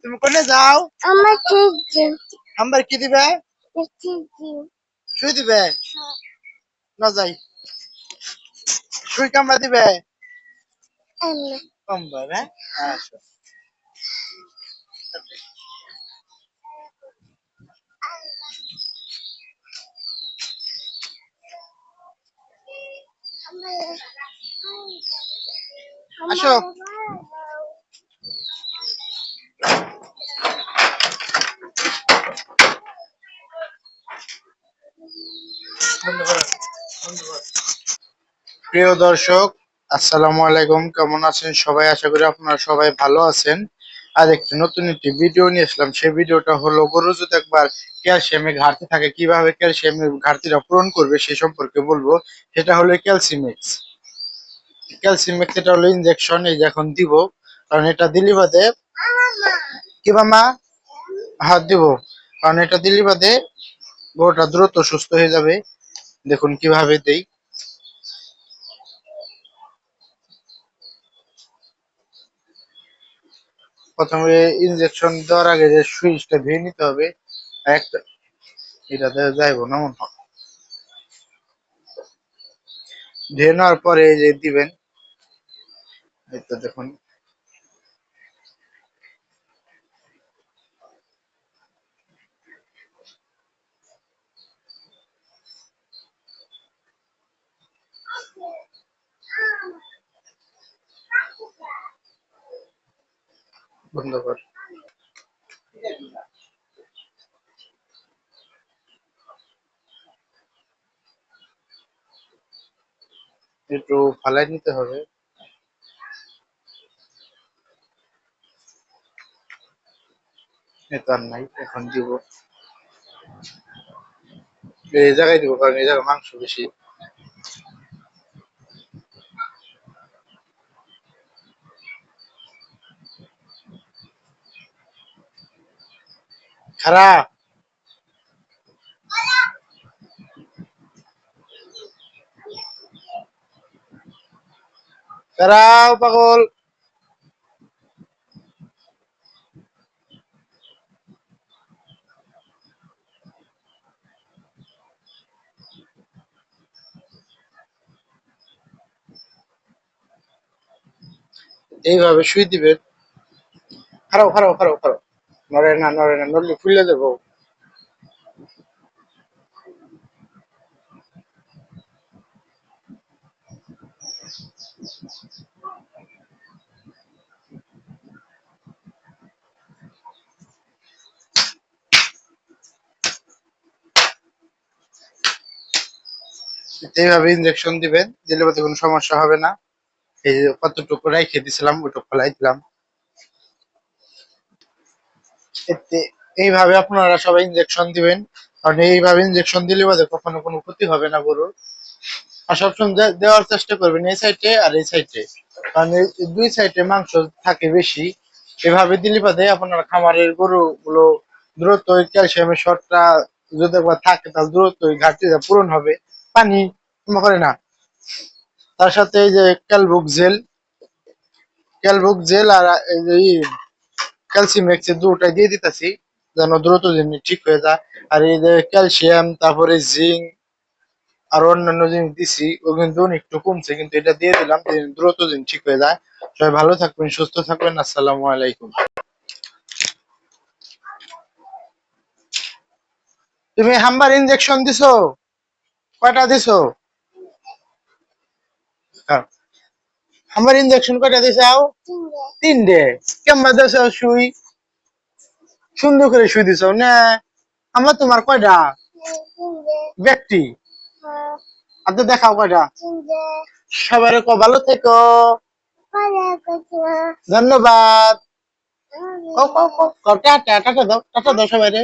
তুমি কোনে যাও? আমার আমার কি দিবে? শুই দিবে? না যাই। শুই কামড়া দিবে? কম্বর হ্যাঁ? আসো। বন্ধ করো, বন্ধ করো। প্রিয় দর্শক, আসসালামু আলাইকুম। কেমন আছেন সবাই? আশা করি আপনারা সবাই ভালো আছেন। আর একটি নতুন একটি ভিডিও নিয়ে আসলাম। সেই ভিডিওটা হলো, গরু যদি একবার ক্যালসিয়ামে ঘাটতি থাকে, কীভাবে ক্যালসিয়ামের ঘাটতিটা পূরণ করবে সে সম্পর্কে বলব। সেটা হলো ক্যালসিমেক্স। ক্যালসিমেক্স এটা হলো ইনজেকশন এই এখন দিব। কারণ এটা দিলি বাদে কি মামা হাত দিব। কারণ এটা দিলি বাদে গরুটা দ্রুত সুস্থ হয়ে যাবে। দেখুন কীভাবে দেই। প্রথমে ইনজেকশন দেওয়ার আগে যে সুইচটা ধুয়ে নিতে হবে, একটা এটাতে যাইব না মনে হয়। নেওয়ার পরে যে দিবেন এটা দেখুন। কর একটু ফালাই নিতে হবে। আর নাই, এখন দিব। এই জায়গায় দিব, কারণ এই জায়গায় মাংস বেশি। খারাপ খারাপ পাগল। এইভাবে শুই দিবেন খারাপ খারাপ খারাপ খারাপ নড়ে না নড়ে ফুলে দেবো। এইভাবে ইনজেকশন দিবেন, দিলে কোনো সমস্যা হবে না। এই কতটুকু রাইখে দিছিলাম, ওটুকু ফেলাই দিলাম। এইভাবে আপনারা সবাই ইনজেকশন দিবেন। কারণ এইভাবে ইনজেকশন দিলে বাদে কখনো কোনো ক্ষতি হবে না গরুর। আর সবসময় দেওয়ার চেষ্টা করবেন এই সাইডে আর এই সাইডে কারণ দুই সাইডে মাংস থাকে বেশি। এভাবে দিলে বাদে আপনার খামারের গরু গুলো দ্রুত ক্যালসিয়ামের শর্টটা যদি একবার থাকে, তাহলে দ্রুত ঘাটতিটা পূরণ হবে। পানি করে না। তার সাথে এই যে ক্যালবুক জেল ক্যালবুক জেল আর এই যে ক্যালসিমেক্স দুটাই দিয়ে দিতেছি, যেন দ্রুত যেন ঠিক হয়ে যায়। আর এই যে ক্যালসিয়াম তারপরে জিঙ্ক আর অন্যান্য জিনিস দিছি ওগুলো কিন্তু একটু কমছে, কিন্তু এটা দিয়ে দিলাম দ্রুত যেন ঠিক হয়ে যায়। সবাই ভালো থাকবেন, সুস্থ থাকবেন, আসসালামু আলাইকুম। তুমি হাম্বার ইনজেকশন দিছো? কয়টা দিছো? হ্যাঁ। হাম্বার ইনজেকশন কয়টা দিছাও তিনটে। কেমন দিছো শুই সুন্দর করে শুই দিছো না। আমার তোমার কয়টা? ব্যক্তি। আর তো দেখাও কয়টা? সবার কো ভালো থেকো। ধন্যবাদ। টাটা টাটা দাও টাটা দাও সবাই রে